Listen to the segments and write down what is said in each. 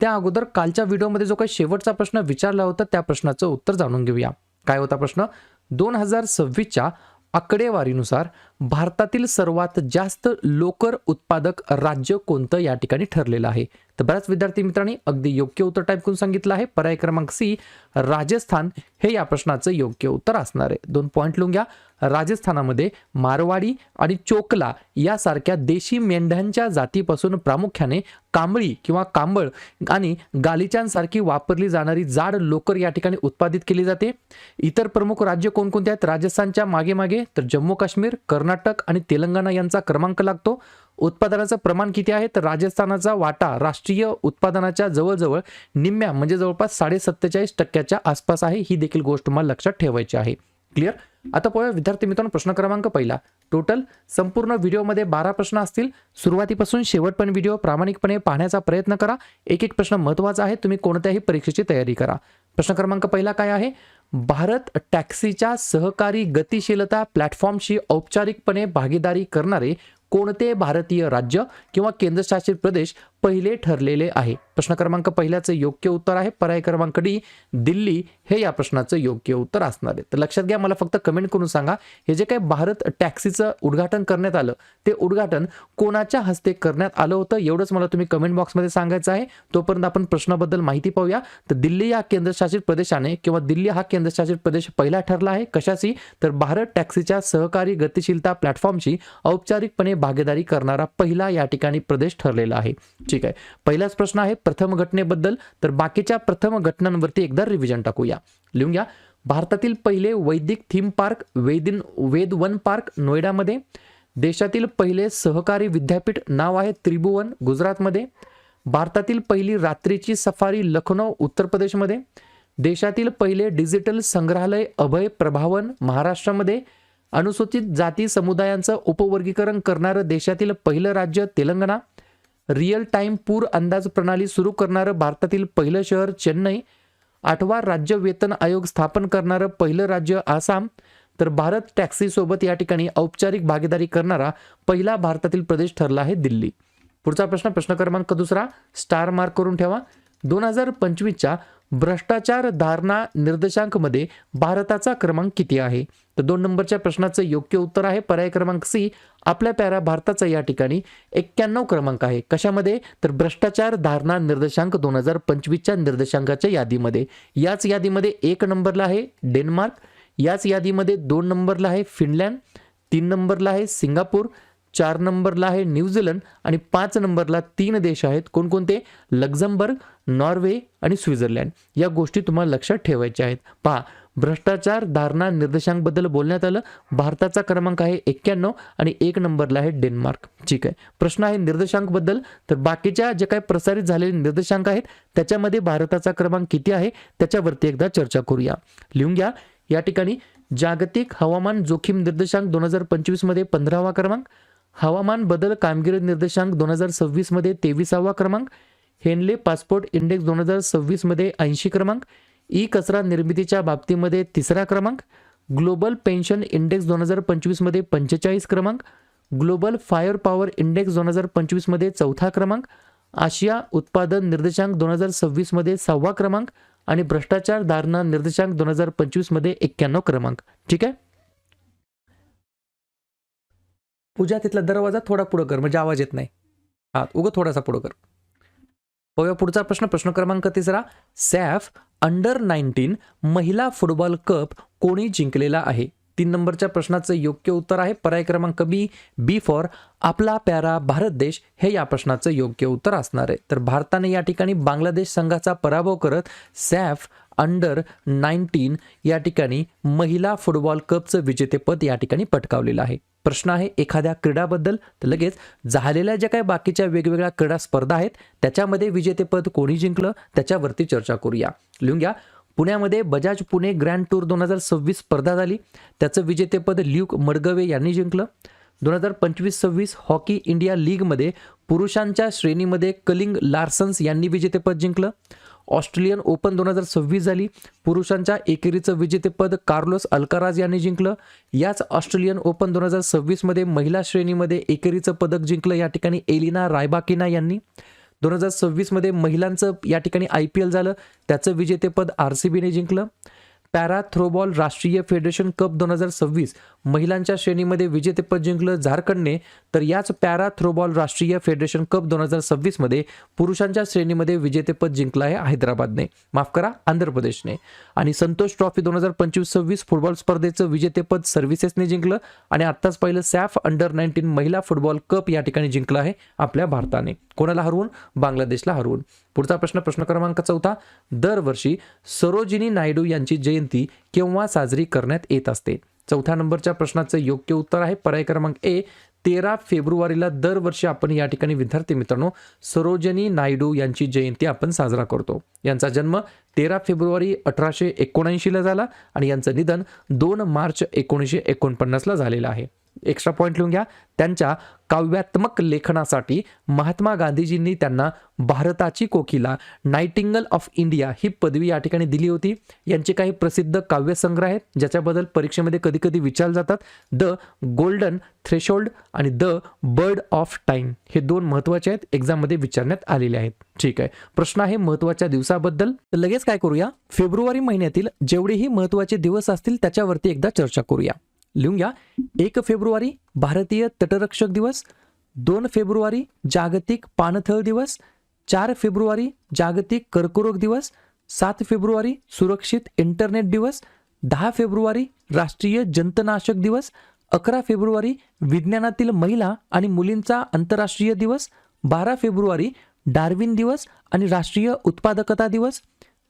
त्या अगोदर कालच्या व्हिडिओमध्ये जो काही शेवटचा प्रश्न विचारला होता त्या प्रश्नाचं उत्तर जाणून घेऊया. काय होता प्रश्न? दोन हजार सव्वीसच्या आकडेवारीनुसार भारतातील सर्वात जास्त लोकर उत्पादक राज्य कोणतं या ठिकाणी ठरलेलं आहे? तर बऱ्याच विद्यार्थी मित्रांनी अगदी योग्य उत्तर टाईप करून सांगितलं आहे. पर्याय क्रमांक सी राजस्थान हे या प्रश्नाचं योग्य उत्तर असणार आहे. दोन पॉईंट लिहून घ्या. राजस्थानामध्ये मारवाडी आणि चोकला यासारख्या देशी मेंढ्यांच्या जातीपासून प्रामुख्याने कांबळी किंवा कांबळ आणि गालिचांसारखी वापरली जाणारी जाड लोकर या ठिकाणी उत्पादित केली जाते. इतर प्रमुख राज्य कोणकोणते आहेत? राजस्थानच्या मागे मागे तर जम्मू काश्मीर कर्नाटक आणि तेलंगणा यांचा क्रमांक लागतो. उत्पादनाचं प्रमाण किती आहे? तर राजस्थानाचा वाटा राष्ट्रीय उत्पादनाच्या जवळजवळ निम्म्या म्हणजे जवळपास साडे सत्तेचाळीस टक्क्याच्या आसपास आहे. ही देखील गोष्ट तुम्हाला लक्षात ठेवायची आहे. क्लिअर. आता पाहूया विद्यार्थी मित्रांनो प्रश्न क्रमांक पहिला. टोटल संपूर्ण व्हिडिओमध्ये बारा प्रश्न असतील. सुरुवातीपासून शेवटपर्यंत व्हिडिओ प्रामाणिकपणे पाहण्याचा प्रयत्न करा. एक एक प्रश्न महत्त्वाचा आहे तुम्ही कोणत्याही परीक्षेची तयारी करा. प्रश्न क्रमांक पहिला काय आहे? भारत टॅक्सीच्या सहकारी गतिशीलता प्लॅटफॉर्मशी औपचारिकपणे भागीदारी करणारे कोणते भारतीय राज्य किंवा केंद्रशासित प्रदेश पहिले ठरलेले आहे. प्रश्न क्रमांक पहिल्याचं योग्य उत्तर आहे. पर्याय क्रमांक डी दिल्ली हे या प्रश्नाचं योग्य उत्तर असणार आहे. तर लक्षात घ्या मला फक्त कमेंट करून सांगा हे जे काही भारत टॅक्सीचं उद्घाटन करण्यात आलं ते उद्घाटन कोणाच्या हस्ते करण्यात आलं होतं? एवढंच मला तुम्ही कमेंट बॉक्समध्ये सांगायचं आहे. तोपर्यंत आपण प्रश्नाबद्दल माहिती पाहूया. तर दिल्ली या केंद्रशासित प्रदेशाने किंवा दिल्ली हा केंद्रशासित प्रदेश पहिला ठरला आहे. कशाशी? तर भारत टॅक्सीच्या सहकारी गतिशीलता प्लॅटफॉर्मशी औपचारिकपणे भागीदारी करणारा पहिला या ठिकाणी प्रदेश ठरलेला आहे. ठीक आहे. पहिलाच प्रश्न आहे प्रथम घटनेबद्दल. तर बाकीच्या प्रथम घटनांवरती एकदा रिव्हिजन टाकूया. लिहून घ्या. भारतातील पहिले वैदिक थीम पार्क वेदिन वेद वन पार्क नोएडामध्ये. देशातील पहिले सहकारी विद्यापीठ नाव आहे त्रिभुवन गुजरातमध्ये. भारतातील पहिली रात्रीची सफारी लखनौ उत्तर प्रदेशमध्ये देशातील पहिले डिजिटल संग्रहालय अभय प्रभावन महाराष्ट्रामध्ये. अनुसूचित जाती समुदायांचं उपवर्गीकरण करणारं देशातील पहिलं राज्य तेलंगणा. रिअल टाइम पूर अंदाज प्रणाली सुरू करणारं भारतातील पहिलं शहर चेन्नई आठवा राज्य वेतन आयोग स्थापन करणारं पहिलं राज्य आसाम तर भारत टॅक्सीसोबत या ठिकाणी औपचारिक भागीदारी करणारा पहिला भारतातील प्रदेश ठरला आहे दिल्ली. पुढचा प्रश्न प्रश्न क्रमांक दुसरा स्टार मार्क करून ठेवा. दोन हजार पंचवीसच्या भ्रष्टाचार धारणा निर्देशांकमध्ये भारताचा क्रमांक किती आहे? तर दोन नंबरच्या प्रश्नाचं योग्य उत्तर आहे. पर्याय क्रमांक सी आपल्या प्यारा भारताचा या ठिकाणी एक्क्याण्णव क्रमांक आहे. कशामध्ये? तर भ्रष्टाचार धारणा निर्देशांक दोन हजार पंचवीसच्या निर्देशांकाच्या यादीमध्ये. याच यादीमध्ये एक नंबरला आहे डेन्मार्क. याच यादीमध्ये दोन नंबरला आहे फिनलँड. तीन नंबरला आहे सिंगापूर. चार नंबरला आहे न्यूझीलंड आणि पाच नंबरला तीन देश आहेत. कोणकोणते? लक्झमबर्ग नॉर्वे आणि स्वित्झर्लंड. या गोष्टी तुम्हाला लक्षात ठेवायच्या आहेत. पहा भ्रष्टाचार धारणा निर्देशांकबद्दल बोलण्यात आलं. भारताचा क्रमांक आहे एक्क्याण्णव आणि एक नंबरला आहे डेन्मार्क. ठीक आहे. प्रश्न आहे निर्देशांकबद्दल. तर बाकीच्या जे काही प्रसारित झालेले निर्देशांक आहेत त्याच्यामध्ये भारताचा क्रमांक किती आहे? त्याच्यावरती एकदा चर्चा करूया. लिहून घ्या. या ठिकाणी जागतिक हवामान जोखीम निर्देशांक दोन हजार पंचवीसमध्ये पंधरावा क्रमांक हवामान बदल कामगिरी निर्देशांक दोन हजार सव्वीसमध्ये तेविसावा क्रमांक हेनले पासपोर्ट इंडेक्स दोन हजार सव्वीसमध्ये ऐंशी क्रमांक ई कचरा निर्मितीच्या बाबतीमध्ये तिसरा क्रमांक ग्लोबल पेन्शन इंडेक्स दोन हजार पंचवीसमध्ये पंचेचाळीस क्रमांक ग्लोबल फायर पॉवर इंडेक्स दोन हजार पंचवीसमध्ये चौथा क्रमांक आशिया उत्पादन निर्देशांक दोन हजार सव्वीसमध्ये सहावा क्रमांक आणि भ्रष्टाचार धारणा निर्देशांक दोन हजार पंचवीसमध्ये एक्क्याण्णव क्रमांक. ठीक आहे? पूजा तिथला दरवाजा थोडा पुढं कर म्हणजे आवाज येत नाही. हा उगं थोडासा पुढं कर. बघूया पुढचा प्रश्न. प्रश्न क्रमांक तिसरा सॅफ अंडर नाईन्टीन महिला फुटबॉल कप कोणी जिंकलेला आहे? तीन नंबरच्या प्रश्नाचं योग्य उत्तर आहे. पर्याय क्रमांक बी बी फॉर आपला प्यारा भारत देश. हे या प्रश्नाचं योग्य उत्तर असणार आहे. तर भारताने या ठिकाणी बांगलादेश संघाचा पराभव करत सॅफ अंडर नाईन्टीन या ठिकाणी महिला फुटबॉल कपचं विजेतेपद या ठिकाणी पटकावलेलं आहे. प्रश्न आहे एखाद्या क्रीडाबद्दल? तर लगेच झालेल्या ज्या काही बाकीच्या वेगवेगळ्या क्रीडा स्पर्धा आहेत त्याच्यामध्ये विजेतेपद कोणी जिंकलं? त्याच्यावरती चर्चा करूया. लिहून घ्या. पुण्यामध्ये बजाज पुणे ग्रँड टूर दोन हजार सव्वीस स्पर्धा झाली. त्याचं विजेतेपद ल्यूक मडगवे यांनी जिंकलं. दोन हजार पंचवीस सव्वीस हॉकी इंडिया लीगमध्ये पुरुषांच्या श्रेणीमध्ये कलिंग लार्सन्स यांनी विजेतेपद जिंकलं. ऑस्ट्रेलियन ओपन दोन हजार सव्वीस झाली. पुरुषांच्या एकेरीचं विजेतेपद कार्लोस अल्काराज यांनी जिंकलं. याच ऑस्ट्रेलियन ओपन दोन हजार सव्वीसमध्ये महिला श्रेणीमध्ये एकेरीचं पदक जिंकलं या ठिकाणी एलिना रायबाकिना यांनी. दोन हजार सव्वीसमध्ये महिलांचं या ठिकाणी आय पी एल झालं. त्याचं विजेतेपद आर सी बीने जिंकलं. पॅरा थ्रोबॉल राष्ट्रीय फेडरेशन कप दोन हजार सव्वीस महिलांच्या श्रेणीमध्ये विजेतेपद जिंकलं झारखंडने तर याच पॅरा थ्रोबॉल राष्ट्रीय फेडरेशन कप दोन हजार सव्वीसमध्ये पुरुषांच्या श्रेणीमध्ये विजेतेपद जिंकलं आहे हैदराबादने. माफ करा आंध्र प्रदेशने. आणि संतोष ट्रॉफी दोन हजार पंचवीस सव्वीस फुटबॉल स्पर्धेचं विजेतेपद सर्व्हिसेसने जिंकलं आणि आत्ताच पहिलं सॅफ अंडर नाईन्टीन महिला फुटबॉल कप या ठिकाणी जिंकलं आहे आपल्या भारताने. कोणाला हरवून? बांगलादेशला हरवून. पुढचा प्रश्न प्रश्न क्रमांक चौथा. दरवर्षी सरोजिनी नायडू यांची जयंती केव्हा साजरी करण्यात येत असते? चौथ्या नंबरच्या प्रश्नाचं योग्य उत्तर आहे पर्याय क्रमांक ए. तेरा फेब्रुवारीला दरवर्षी आपण या ठिकाणी विद्यार्थी मित्रांनो सरोजनी नायडू यांची जयंती आपण साजरा करतो. यांचा जन्म तेरा फेब्रुवारी अठराशे एकोणऐंशीला झाला आणि यांचं निधन दोन मार्च एकोणीसशे एकोणपन्नासला झालेलं आहे. एक्स्ट्रा पॉईंट लिहून घ्या. त्यांच्या काव्यात्मक लेखनासाठी महात्मा गांधीजींनी त्यांना भारताची कोकिला नायटिंगल ऑफ इंडिया ही पदवी या ठिकाणी दिली होती. यांचे काही प्रसिद्ध काव्यसंग्रह आहेत ज्याच्याबद्दल परीक्षेमध्ये कधी कधी विचारले जातात. द गोल्डन थ्रेशोल्ड आणि द बर्ड ऑफ टाईम हे दोन महत्त्वाचे आहेत एक्झाममध्ये विचारण्यात आलेले आहेत. ठीक आहे. प्रश्न आहे महत्त्वाच्या दिवसाबद्दल. तर लगेच काय करूया? फेब्रुवारी महिन्यातील जेवढेही महत्त्वाचे दिवस असतील त्याच्यावरती एकदा चर्चा करूया. लिहून घ्या. एक फेब्रुवारी भारतीय तटरक्षक दिवस दोन फेब्रुवारी जागतिक पाणथळ दिवस चार फेब्रुवारी जागतिक कर्करोग दिवस सात फेब्रुवारी सुरक्षित इंटरनेट दिवस दहा फेब्रुवारी राष्ट्रीय जंतनाशक दिवस अकरा फेब्रुवारी विज्ञानातील महिला आणि मुलींचा आंतरराष्ट्रीय दिवस बारा फेब्रुवारी डार्विन दिवस आणि राष्ट्रीय उत्पादकता दिवस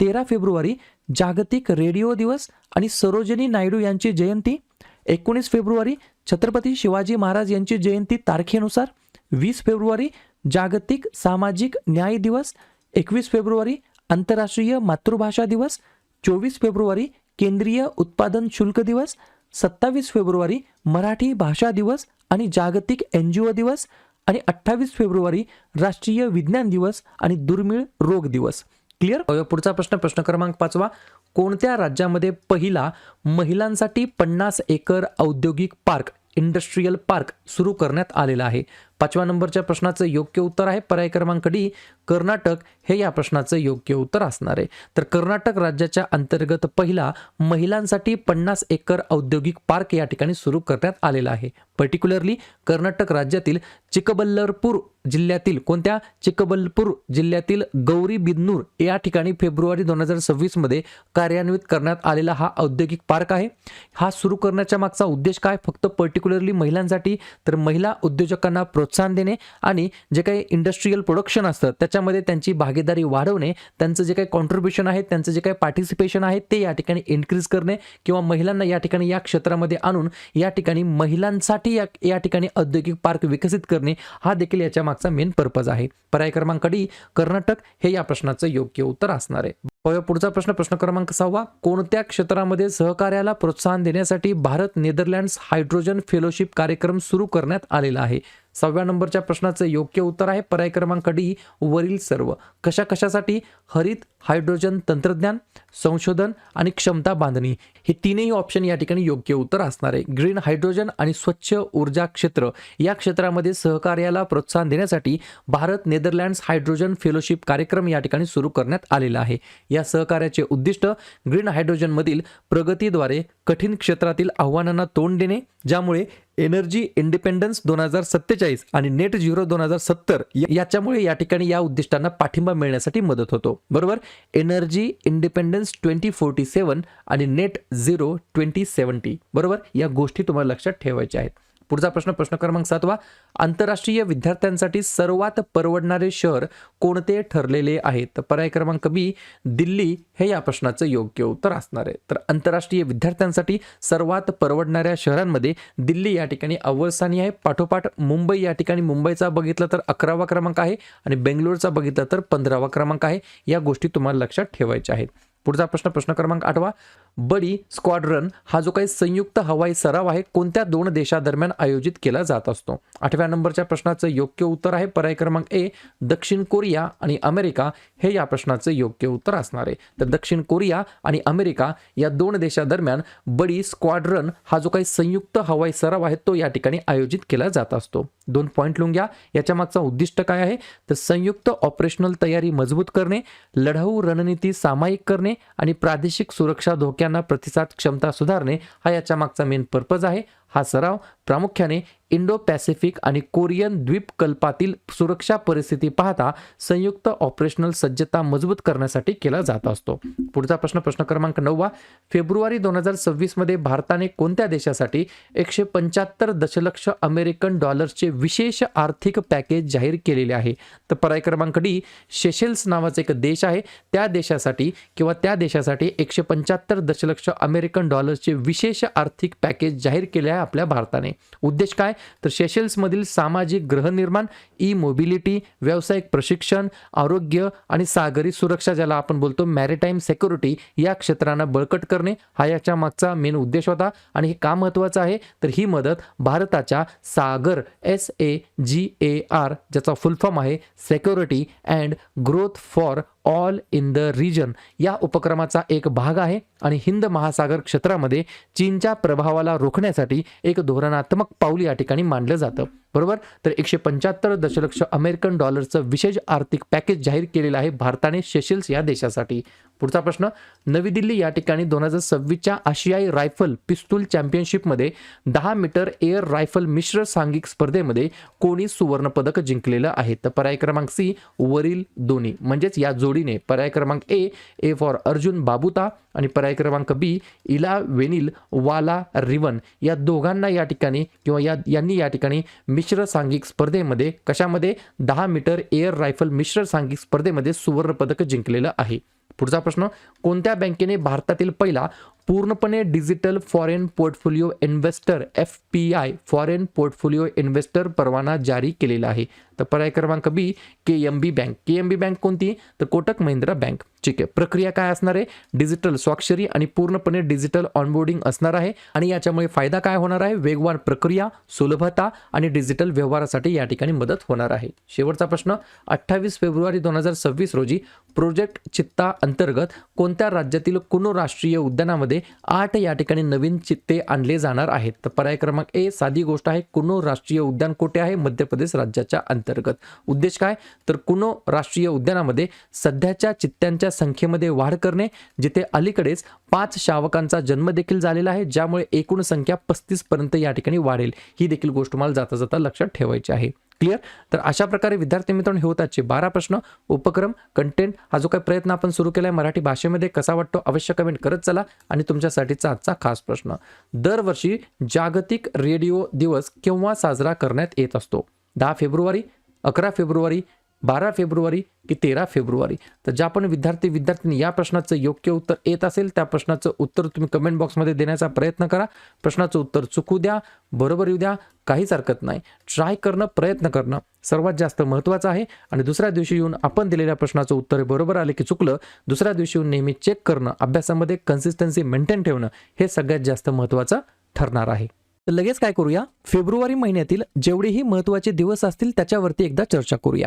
तेरा फेब्रुवारी जागतिक रेडिओ दिवस आणि सरोजिनी नायडू यांची जयंती. एकोणीस फेब्रुवारी छत्रपती शिवाजी महाराज यांची जयंती तारखेनुसार वीस फेब्रुवारी जागतिक सामाजिक न्याय दिवस एकवीस फेब्रुवारी आंतरराष्ट्रीय मातृभाषा दिवस चोवीस फेब्रुवारी केंद्रीय उत्पादन शुल्क दिवस सत्तावीस फेब्रुवारी मराठी भाषा दिवस आणि जागतिक एन जी ओ दिवस आणि अठ्ठावीस फेब्रुवारी राष्ट्रीय विज्ञान दिवस आणि दुर्मिळ रोग दिवस. क्लिअर? पुढचा प्रश्न प्रश्न क्रमांक पाचवा. कोणत्या राज्यामध्ये पहिला महिलांसाठी पन्नास एकर औद्योगिक पार्क इंडस्ट्रीयल पार्क सुरू करण्यात आलेला आहे? पाचव्या नंबरच्या प्रश्नाचं योग्य उत्तर आहे. पर्याय क्रमांक डी कर्नाटक हे या प्रश्नाचं योग्य उत्तर असणार आहे. तर कर्नाटक राज्याच्या अंतर्गत पहिला महिलांसाठी पन्नास एकर औद्योगिक पार्क या ठिकाणी सुरू करण्यात आलेला आहे. पर्टिक्युलरली कर्नाटक राज्यातील चिकबल्लरपूर जिल्ह्यातील कोणत्या? चिकबल्लपूर जिल्ह्यातील गौरी बिदनूर या ठिकाणी फेब्रुवारी दोन हजार सव्वीसमध्ये कार्यान्वित करण्यात आलेला हा औद्योगिक पार्क आहे. हा सुरू करण्याच्या मागचा उद्देश काय? फक्त पर्टिक्युलरली महिलांसाठी? तर महिला उद्योजकांना प्रोत्साहन देणे आणि जे काही इंडस्ट्रीयल प्रोडक्शन असतं त्याच्यामध्ये त्यांची भागीदारी वाढवणे त्यांचं जे काही कॉन्ट्रीब्युशन आहे त्यांचं जे काही पार्टिसिपेशन आहे ते या ठिकाणी इन्क्रीज करणे किंवा महिलांना या ठिकाणी या क्षेत्रामध्ये आणून या ठिकाणी महिलांसाठी या या ठिकाणी औद्योगिक पार्क विकसित करणे हा देखील याच्या मागचा मेन पर्पज आहे. पर्याय क्रमांक डी कर्नाटक हे या प्रश्नाचं योग्य उत्तर असणार आहे. पुढचा प्रश्न प्रश्न क्रमांक सहावा. कोणत्या क्षेत्रामध्ये सहकार्याला प्रोत्साहन देण्यासाठी भारत नेदरलँड्स हायड्रोजन फेलोशिप कार्यक्रम सुरू करण्यात आलेला आहे? सहाव्या नंबरच्या प्रश्नाचं योग्य उत्तर आहे. पर्याय क्रमांक डी वरील सर्व. कशा कशासाठी हरित हायड्रोजन तंत्रज्ञान संशोधन आणि क्षमता बांधणी हे तीनही ऑप्शन या ठिकाणी योग्य उत्तर असणार आहे. ग्रीन हायड्रोजन आणि स्वच्छ ऊर्जा क्षेत्र या क्षेत्रामध्ये सहकार्याला प्रोत्साहन देण्यासाठी भारत नेदरलँड्स हायड्रोजन फेलोशिप कार्यक्रम या ठिकाणी सुरू करण्यात आलेला आहे. या सहकार्याचे उद्दिष्ट ग्रीन हायड्रोजनमधील प्रगतीद्वारे कठीण क्षेत्रातील आव्हानांना तोंड देणे ज्यामुळे एनर्जी इंडिपेंडन्स दोन हजार सत्तेचाळीस आणि नेट झिरो दोन हजार सत्तर याच्यामुळे या ठिकाणी या उद्दिष्टांना पाठिंबा मिळण्यासाठी मदत होतो. बरोबर? Energy independence twenty forty seven आणि नेट झिरो ट्वेंटी सेवन्टी. बरोबर? या गोष्टी तुम्हाला लक्षात ठेवायच्या आहेत. पुढचा प्रश्न प्रश्न क्रमांक सातवा आंतरराष्ट्रीय विद्यार्थ्यांसाठी सर्वात परवडणारे शहर कोणते ठरलेले आहे तर पर्याय क्रमांक बी दिल्ली. हे या प्रश्नाचं योग्य उत्तर असणार आहे. तर आंतरराष्ट्रीय विद्यार्थ्यांसाठी सर्वात परवडणाऱ्या शहरांमध्ये दिल्ली या ठिकाणी अव्वलस्थानी आहे. पाठोपाठ मुंबई या ठिकाणी मुंबईचा बघितलं तर अकरावा क्रमांक आहे आणि बेंगलोरचा बघितलं तर पंधरावा क्रमांक आहे. या गोष्टी तुम्हाला लक्षात ठेवायच्या आहेत. पुढचा प्रश्न प्रश्न क्रमांक आठवा. बडी स्क्वाड्रन हा जो काही संयुक्त हवाई सराव आहे कोणत्या दोन देशादरम्यान आयोजित केला जात असतो? आठव्या नंबरच्या प्रश्नाचं योग्य उत्तर आहे पर्याय क्रमांक ए दक्षिण कोरिया आणि अमेरिका. हे या प्रश्नाचं योग्य उत्तर असणार आहे. तर दक्षिण कोरिया आणि अमेरिका या दोन देशादरम्यान बडी स्क्वाड्रन हा जो काही संयुक्त हवाई सराव आहे तो या ठिकाणी आयोजित केला जात असतो. दोन पॉईंट लिहून घ्या. याच्या मागचा उद्दिष्ट काय आहे? तर संयुक्त ऑपरेशनल तयारी मजबूत करणे लढाऊ रणनीती सामायिक करणे आणि प्रादेशिक सुरक्षा धोक्यांना प्रतिसाद क्षमता सुधारणे हा याच्या मागचा मेन पर्पज आहे. हा सराव प्रामुख्याने इंडो पॅसिफिक आणि कोरियन द्वीपकल्पातील सुरक्षा परिस्थिती पाहता संयुक्त ऑपरेशनल सज्जता मजबूत करण्यासाठी केला जात असतो. पुढचा प्रश्न प्रश्न क्रमांक नववा. फेब्रुवारी दोन हजार सव्वीसमध्ये भारताने कोणत्या देशासाठी एकशे पंच्याहत्तर दशलक्ष अमेरिकन डॉलर्सचे विशेष आर्थिक पॅकेज जाहीर केलेले आहे? तर पर्याय क्रमांक डी शेशेल्स नावाचा एक देश आहे. त्या देशासाठी किंवा त्या देशासाठी एकशे पंच्याहत्तर दशलक्ष अमेरिकन डॉलर्सचे विशेष आर्थिक पॅकेज जाहीर केले आहे आपल्या भारताने. उद्देश काय? तर सेशल्समधील सामाजिक गृहनिर्माण ई मोबिलिटी व्यावसायिक प्रशिक्षण आरोग्य आणि सागरी सुरक्षा ज्याला आपण बोलतो मॅरिटाईम सेक्युरिटी या क्षेत्रांना बळकट करणे हा याच्या मागचा मेन उद्देश होता. आणि हे का महत्त्वाचं आहे? तर ही मदत भारताच्या Sagar S A G A R ज्याचा फुल फॉर्म आहे security and growth for all in the region या उपक्रमाचा एक भाग आहे आणि हिंद महासागर क्षेत्रामध्ये चीनच्या प्रभावाला रोखण्यासाठी एक धोरणात्मक पाऊल या ठिकाणी मांडलं जातं. बरोबर? तर एकशे पंच्याहत्तर दशलक्ष अमेरिकन डॉलरचं विशेष आर्थिक पॅकेज जाहीर केलेलं आहे भारताने शेशिल्स या देशासाठी. पुढचा प्रश्न नवी दिल्ली या ठिकाणी दोन हजार सव्वीसच्या आशियाई रायफल पिस्तूल चॅम्पियनशिपमध्ये दहा मीटर एअर रायफल मिश्र सांघिक स्पर्धेमध्ये कोणी सुवर्णपदक जिंकलेलं आहे? तर पर्याय क्रमांक सी वरील दोन्ही. म्हणजेच या जोडीने पर्याय क्रमांक ए ए फॉर अर्जुन बाबुता आणि पर्याय क्रमांक बी इला वेनिल वाला रिवन. या दोघांना या ठिकाणी किंवा या यांनी या ठिकाणी मिश्र सांघिक स्पर्धेमध्ये कशामध्ये? दहा मीटर एअर रायफल मिश्र सांघिक स्पर्धेमध्ये सुवर्णपदक जिंकलेलं आहे. पुढचा प्रश्न कोणत्या बँकेने भारतातील पहिला पूर्णपणे digital foreign portfolio investor F P I foreign portfolio investor परवाना जारी केलेला आहे. तर पर्याय क्रमांक B K M B bank. K M B bank कोणती? तर कोटक महिंद्रा बँक. ठीक आहे. प्रक्रिया काय असणार आहे? डिजिटल स्वाक्षरी आणि पूर्णपणे डिजिटल ऑनबोर्डिंग असणार आहे आणि याच्यामुळे फायदा काय होणार आहे? वेगवान प्रक्रिया सुलभता आणि डिजिटल व्यवहारासाठी या ठिकाणी मदत होणार आहे. शेवटचा प्रश्न अठ्ठावीस फेब्रुवारी दोन हजार सव्वीस रोजी प्रोजेक्ट चित्ता अंतर्गत कोणत्या राज्यातील कुनो राष्ट्रीय उद्यानामध्ये आठ या ठिकाणी नवीन चित्ते आणले जाणार आहेत. तर पर्याय क्रमांक ए साधी गोष्ट आहे कुनो राष्ट्रीय उद्यान कोठे आहे? मध्य प्रदेश राज्याच्या अंतर्गत. उद्देश काय? तर कुनो राष्ट्रीय उद्यानामध्ये सध्याच्या चित्त्यांच्या संख्येमध्ये वाढ करणे जिथे अलीकडेच पाच शावकांचा जन्म देखील झालेला आहे ज्यामुळे एकूण संख्या पस्तीस पर्यंत या ठिकाणी वाढेल. ही देखील गोष्ट तुम्हाला जाता जाता लक्षात ठेवायची आहे. क्लिअर? तर अशा प्रकारे विद्यार्थी मित्रांनो हे होताचे बारा प्रश्न. उपक्रम कंटेंट हा जो काही प्रयत्न आपण सुरू केला आहे मराठी भाषेमध्ये कसा वाटतो अवश्य कमेंट करत चला आणि तुमच्यासाठीचा आजचा खास प्रश्न. दरवर्षी जागतिक रेडिओ दिवस केव्हा साजरा करण्यात येत असतो? दहा फेब्रुवारी अकरा फेब्रुवारी बारा फेब्रुवारी की तेरा फेब्रुवारी. तर ज्या पण विद्यार्थी विद्यार्थ्यांनी या प्रश्नाचं योग्य उत्तर येत असेल त्या प्रश्नाचं उत्तर तुम्ही कमेंट बॉक्समध्ये देण्याचा प्रयत्न करा. प्रश्नाचं उत्तर चुकू द्या बरोबर येऊ द्या काहीच हरकत नाही. ट्राय करणं प्रयत्न करणं सर्वात जास्त महत्त्वाचं आहे. आणि दुसऱ्या दिवशी येऊन आपण दिलेल्या प्रश्नाचं उत्तर बरोबर आले की चुकलं दुसऱ्या दिवशी येऊन नेहमी चेक करणं अभ्यासामध्ये कन्सिस्टन्सी मेंटेन ठेवणं हे सगळ्यात जास्त महत्त्वाचं ठरणार आहे. तर लगेच काय करूया? फेब्रुवारी महिन्यातील जेवढेही महत्त्वाचे दिवस असतील त्याच्यावरती एकदा चर्चा करूया.